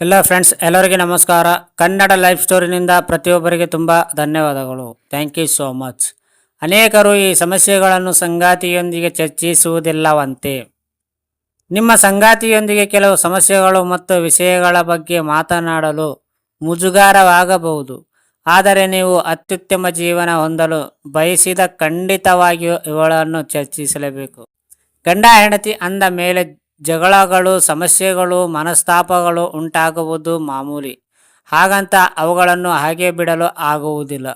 ಎಲ್ಲ ಫ್ರೆಂಡ್ಸ್ ಎಲ್ಲರಿಗೆ ನಮಸ್ಕಾರ. ಕನ್ನಡ ಲೈಫ್ ಸ್ಟೋರಿನಿಂದ ಪ್ರತಿಯೊಬ್ಬರಿಗೆ ತುಂಬ ಧನ್ಯವಾದಗಳು. ಥ್ಯಾಂಕ್ ಯು ಸೋ ಮಚ್ ಅನೇಕರು ಈ ಸಮಸ್ಯೆಗಳನ್ನು ಸಂಗಾತಿಯೊಂದಿಗೆ ಚರ್ಚಿಸುವುದಿಲ್ಲವಂತೆ. ನಿಮ್ಮ ಸಂಗಾತಿಯೊಂದಿಗೆ ಕೆಲವು ಸಮಸ್ಯೆಗಳು ಮತ್ತು ವಿಷಯಗಳ ಬಗ್ಗೆ ಮಾತನಾಡಲು ಮುಜುಗಾರವಾಗಬಹುದು. ಆದರೆ ನೀವು ಅತ್ಯುತ್ತಮ ಜೀವನ ಹೊಂದಲು ಬಯಸಿದ ಖಂಡಿತವಾಗಿಯೂ ಇವುಗಳನ್ನು ಚರ್ಚಿಸಲೇಬೇಕು. ಗಂಡ ಹೆಂಡತಿ ಅಂದ ಮೇಲೆ ಜಗಳಗಳು, ಸಮಸ್ಯೆಗಳು, ಮನಸ್ತಾಪಗಳು ಉಂಟಾಗುವುದು ಮಾಮೂಲಿ. ಹಾಗಂತ ಅವುಗಳನ್ನು ಹಾಗೆ ಬಿಡಲು ಆಗುವುದಿಲ್ಲ.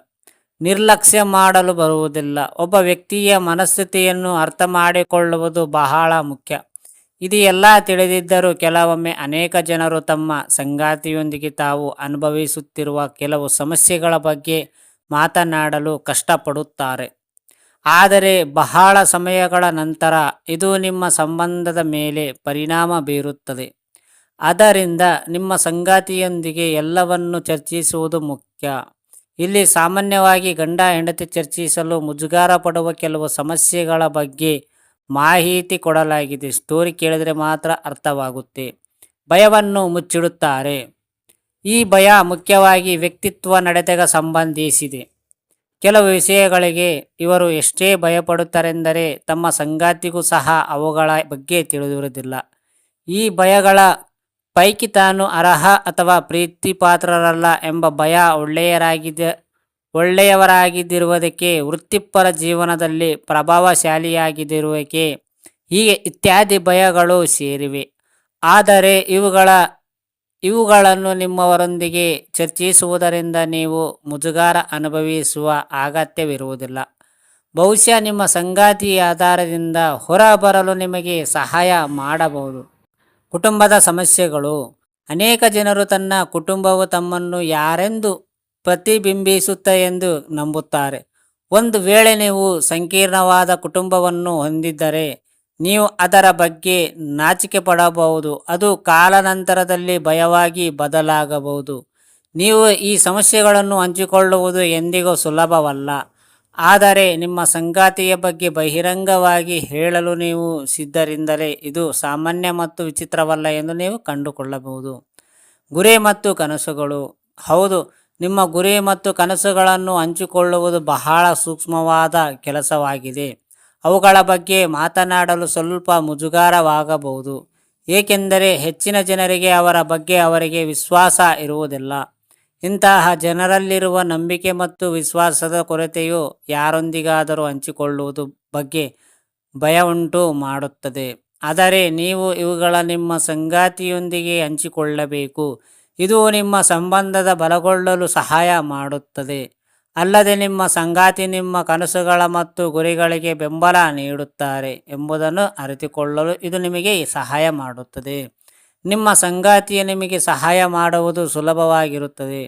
ನಿರ್ಲಕ್ಷ್ಯ ಮಾಡಲು ಬರುವುದಿಲ್ಲ. ಒಬ್ಬ ವ್ಯಕ್ತಿಯ ಮನಸ್ಥಿತಿಯನ್ನು ಅರ್ಥ ಮಾಡಿಕೊಳ್ಳುವುದು ಬಹಳ ಮುಖ್ಯ. ಇದು ಎಲ್ಲ ತಿಳಿದಿದ್ದರೂ ಕೆಲವೊಮ್ಮೆ ಅನೇಕ ಜನರು ತಮ್ಮ ಸಂಗಾತಿಯೊಂದಿಗೆ ತಾವು ಅನುಭವಿಸುತ್ತಿರುವ ಕೆಲವು ಸಮಸ್ಯೆಗಳ ಬಗ್ಗೆ ಮಾತನಾಡಲು ಕಷ್ಟಪಡುತ್ತಾರೆ. ಆದರೆ ಬಹಳ ಸಮಯಗಳ ನಂತರ ಇದು ನಿಮ್ಮ ಸಂಬಂಧದ ಮೇಲೆ ಪರಿಣಾಮ ಬೀರುತ್ತದೆ. ಅದರಿಂದ ನಿಮ್ಮ ಸಂಗಾತಿಯೊಂದಿಗೆ ಎಲ್ಲವನ್ನು ಚರ್ಚಿಸುವುದು ಮುಖ್ಯ. ಇಲ್ಲಿ ಸಾಮಾನ್ಯವಾಗಿ ಗಂಡ ಹೆಂಡತಿ ಚರ್ಚಿಸಲು ಮುಜುಗಾರ ಪಡುವ ಕೆಲವು ಸಮಸ್ಯೆಗಳ ಬಗ್ಗೆ ಮಾಹಿತಿ ಕೊಡಲಾಗಿದೆ. ಸ್ಟೋರಿ ಕೇಳಿದರೆ ಮಾತ್ರ ಅರ್ಥವಾಗುತ್ತೆ. ಭಯವನ್ನು ಮುಚ್ಚಿಡುತ್ತಾರೆ. ಈ ಭಯ ಮುಖ್ಯವಾಗಿ ವ್ಯಕ್ತಿತ್ವ ನಡೆತೆಗೆ ಸಂಬಂಧಿಸಿದೆ. ಕೆಲವು ವಿಷಯಗಳಿಗೆ ಇವರು ಎಷ್ಟೇ ಭಯಪಡುತ್ತಾರೆಂದರೆ ತಮ್ಮ ಸಂಗಾತಿಗೂ ಸಹ ಅವುಗಳ ಬಗ್ಗೆ ತಿಳಿದಿರುವುದಿಲ್ಲ. ಈ ಭಯಗಳ ಪೈಕಿ ತಾನು ಅರ್ಹ ಅಥವಾ ಪ್ರೀತಿಪಾತ್ರರಲ್ಲ ಎಂಬ ಭಯ ಒಳ್ಳೆಯರಾಗಿದ್ದ ಒಳ್ಳೆಯವರಾಗಿದ್ದಿರುವುದಕ್ಕೆ ವೃತ್ತಿಪರ ಜೀವನದಲ್ಲಿ ಪ್ರಭಾವಶಾಲಿಯಾಗಿದ್ದಿರುವಿಕೆ ಹೀಗೆ ಇತ್ಯಾದಿ ಭಯಗಳು ಸೇರಿವೆ. ಆದರೆ ಇವುಗಳ ಇವುಗಳನ್ನು ನಿಮ್ಮವರೊಂದಿಗೆ ಚರ್ಚಿಸುವುದರಿಂದ ನೀವು ಮುಜುಗಾರ ಅನುಭವಿಸುವ ಅಗತ್ಯವಿರುವುದಿಲ್ಲ. ಬಹುಶಃ ನಿಮ್ಮ ಸಂಗಾತಿ ಆಧಾರದಿಂದ ಹೊರಬರಲು ನಿಮಗೆ ಸಹಾಯ ಮಾಡಬಹುದು. ಕುಟುಂಬದ ಸಮಸ್ಯೆಗಳು. ಅನೇಕ ಜನರು ತನ್ನ ಕುಟುಂಬವು ತಮ್ಮನ್ನು ಯಾರೆಂದು ಪ್ರತಿಬಿಂಬಿಸುತ್ತೆ ಎಂದು ನಂಬುತ್ತಾರೆ. ಒಂದು ವೇಳೆ ನೀವು ಸಂಕೀರ್ಣವಾದ ಕುಟುಂಬವನ್ನು ಹೊಂದಿದ್ದರೆ ನೀವು ಅದರ ಬಗ್ಗೆ ನಾಚಿಕೆ ಪಡಬಹುದು. ಅದು ಕಾಲಾನಂತರದಲ್ಲಿ ಭಯವಾಗಿ ಬದಲಾಗಬಹುದು. ನೀವು ಈ ಸಮಸ್ಯೆಗಳನ್ನು ಹಂಚಿಕೊಳ್ಳುವುದು ಎಂದಿಗೂ ಸುಲಭವಲ್ಲ. ಆದರೆ ನಿಮ್ಮ ಸಂಗಾತಿಯ ಬಗ್ಗೆ ಬಹಿರಂಗವಾಗಿ ಹೇಳಲು ನೀವು ಸಿದ್ಧರಿಂದಲೇ ಇದು ಸಾಮಾನ್ಯ ಮತ್ತು ವಿಚಿತ್ರವಲ್ಲ ಎಂದು ನೀವು ಕಂಡುಕೊಳ್ಳಬಹುದು. ಗುರಿ ಮತ್ತು ಕನಸುಗಳು. ಹೌದು, ನಿಮ್ಮ ಗುರಿ ಮತ್ತು ಕನಸುಗಳನ್ನು ಹಂಚಿಕೊಳ್ಳುವುದು ಬಹಳ ಸೂಕ್ಷ್ಮವಾದ ಕೆಲಸವಾಗಿದೆ. ಅವುಗಳ ಬಗ್ಗೆ ಮಾತನಾಡಲು ಸ್ವಲ್ಪ ಮುಜುಗಾರವಾಗಬಹುದು, ಏಕೆಂದರೆ ಹೆಚ್ಚಿನ ಜನರಿಗೆ ಅವರ ಬಗ್ಗೆ ಅವರಿಗೆ ವಿಶ್ವಾಸ ಇರುವುದಿಲ್ಲ. ಇಂತಹ ಜನರಲ್ಲಿರುವ ನಂಬಿಕೆ ಮತ್ತು ವಿಶ್ವಾಸದ ಕೊರತೆಯು ಯಾರೊಂದಿಗಾದರೂ ಹಂಚಿಕೊಳ್ಳುವುದು ಬಗ್ಗೆ ಭಯ ಉಂಟು ಮಾಡುತ್ತದೆ. ಆದರೆ ನೀವು ಇವುಗಳ ನಿಮ್ಮ ಸಂಗಾತಿಯೊಂದಿಗೆ ಹಂಚಿಕೊಳ್ಳಬೇಕು. ಇದು ನಿಮ್ಮ ಸಂಬಂಧದ ಬಲಗೊಳ್ಳಲು ಸಹಾಯ ಮಾಡುತ್ತದೆ. ಅಲ್ಲದೆ ನಿಮ್ಮ ಸಂಗಾತಿ ನಿಮ್ಮ ಕನಸುಗಳ ಮತ್ತು ಗುರಿಗಳಿಗೆ ಬೆಂಬಲ ನೀಡುತ್ತಾರೆ ಎಂಬುದನ್ನು ಅರಿತುಕೊಳ್ಳಲು ಇದು ನಿಮಗೆ ಸಹಾಯ ಮಾಡುತ್ತದೆ. ನಿಮ್ಮ ಸಂಗಾತಿಯ ನಿಮಗೆ ಸಹಾಯ ಮಾಡುವುದು ಸುಲಭವಾಗಿರುತ್ತದೆ.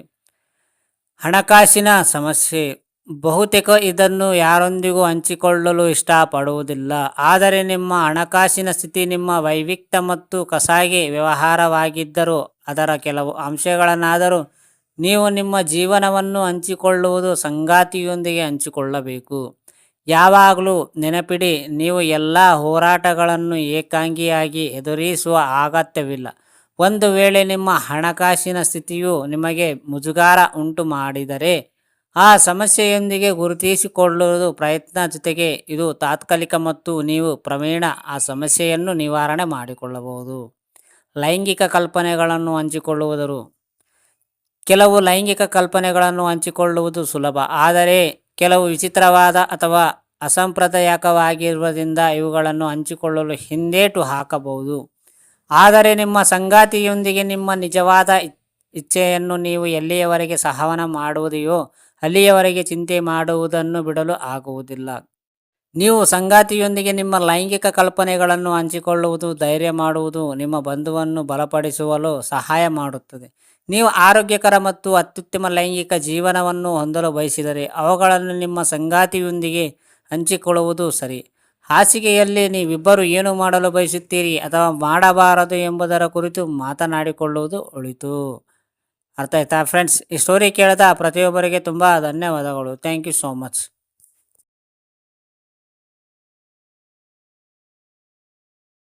ಹಣಕಾಸಿನ ಸಮಸ್ಯೆ. ಬಹುತೇಕ ಇದನ್ನು ಯಾರೊಂದಿಗೂ ಹಂಚಿಕೊಳ್ಳಲು ಇಷ್ಟಪಡುವುದಿಲ್ಲ. ಆದರೆ ನಿಮ್ಮ ಹಣಕಾಸಿನ ಸ್ಥಿತಿ ನಿಮ್ಮ ವೈವಿಕ್ತ ಮತ್ತು ಕಸಾಗೆ ವ್ಯವಹಾರವಾಗಿದ್ದರೂ ಅದರ ಕೆಲವು ಅಂಶಗಳನ್ನಾದರೂ ನೀವು ನಿಮ್ಮ ಜೀವನವನ್ನು ಹಂಚಿಕೊಳ್ಳುವುದು ಸಂಗಾತಿಯೊಂದಿಗೆ ಹಂಚಿಕೊಳ್ಳಬೇಕು. ಯಾವಾಗಲೂ ನೆನಪಿಡಿ, ನೀವು ಎಲ್ಲ ಹೋರಾಟಗಳನ್ನು ಏಕಾಂಗಿಯಾಗಿ ಎದುರಿಸುವ ಅಗತ್ಯವಿಲ್ಲ. ಒಂದು ವೇಳೆ ನಿಮ್ಮ ಹಣಕಾಸಿನ ಸ್ಥಿತಿಯು ನಿಮಗೆ ಮುಜುಗಾರ ಉಂಟು ಮಾಡಿದರೆ, ಆ ಸಮಸ್ಯೆಯೊಂದಿಗೆ ಗುರುತಿಸಿಕೊಳ್ಳುವುದು ಪ್ರಯತ್ನ ಜೊತೆಗೆ ಇದು ತಾತ್ಕಾಲಿಕ ಮತ್ತು ನೀವು ಕ್ರಮೇಣ ಆ ಸಮಸ್ಯೆಯನ್ನು ನಿವಾರಣೆ ಮಾಡಿಕೊಳ್ಳಬಹುದು. ಲೈಂಗಿಕ ಕಲ್ಪನೆಗಳನ್ನು ಹಂಚಿಕೊಳ್ಳುವುದರು. ಕೆಲವು ಲೈಂಗಿಕ ಕಲ್ಪನೆಗಳನ್ನು ಹಂಚಿಕೊಳ್ಳುವುದು ಸುಲಭ. ಆದರೆ ಕೆಲವು ವಿಚಿತ್ರವಾದ ಅಥವಾ ಅಸಂಪ್ರದಾಯಕವಾಗಿರುವುದರಿಂದ ಇವುಗಳನ್ನು ಹಂಚಿಕೊಳ್ಳಲು ಹಿಂದೇಟು ಹಾಕಬಹುದು. ಆದರೆ ನಿಮ್ಮ ಸಂಗಾತಿಯೊಂದಿಗೆ ನಿಮ್ಮ ನಿಜವಾದ ಇಚ್ಛೆಯನ್ನು ನೀವು ಎಲ್ಲಿಯವರೆಗೆ ಸಹವನ ಮಾಡುವುದೆಯೋ ಅಲ್ಲಿಯವರೆಗೆ ಚಿಂತೆ ಮಾಡುವುದನ್ನು ಬಿಡಲು ಆಗುವುದಿಲ್ಲ. ನೀವು ಸಂಗಾತಿಯೊಂದಿಗೆ ನಿಮ್ಮ ಲೈಂಗಿಕ ಕಲ್ಪನೆಗಳನ್ನು ಹಂಚಿಕೊಳ್ಳುವುದು, ಧೈರ್ಯ ಮಾಡುವುದು, ನಿಮ್ಮ ಬಂಧುವನ್ನು ಬಲಪಡಿಸುವಲು ಸಹಾಯ ಮಾಡುತ್ತದೆ. ನೀವು ಆರೋಗ್ಯಕರ ಮತ್ತು ಅತ್ಯುತ್ತಮ ಲೈಂಗಿಕ ಜೀವನವನ್ನು ಹೊಂದಲು ಬಯಸಿದರೆ ಅವುಗಳನ್ನು ನಿಮ್ಮ ಸಂಗಾತಿಯೊಂದಿಗೆ ಹಂಚಿಕೊಳ್ಳುವುದು ಸರಿ. ಹಾಸಿಗೆಯಲ್ಲಿ ನೀವಿಬ್ಬರು ಏನು ಮಾಡಲು ಬಯಸುತ್ತೀರಿ ಅಥವಾ ಮಾಡಬಾರದು ಎಂಬುದರ ಕುರಿತು ಮಾತನಾಡಿಕೊಳ್ಳುವುದು ಒಳಿತು. ಅರ್ಥ ಆಯ್ತಾ ಫ್ರೆಂಡ್ಸ್? ಈ ಸ್ಟೋರಿ ಕೇಳಿದ ಪ್ರತಿಯೊಬ್ಬರಿಗೆ ತುಂಬ ಧನ್ಯವಾದಗಳು. Thank you so much.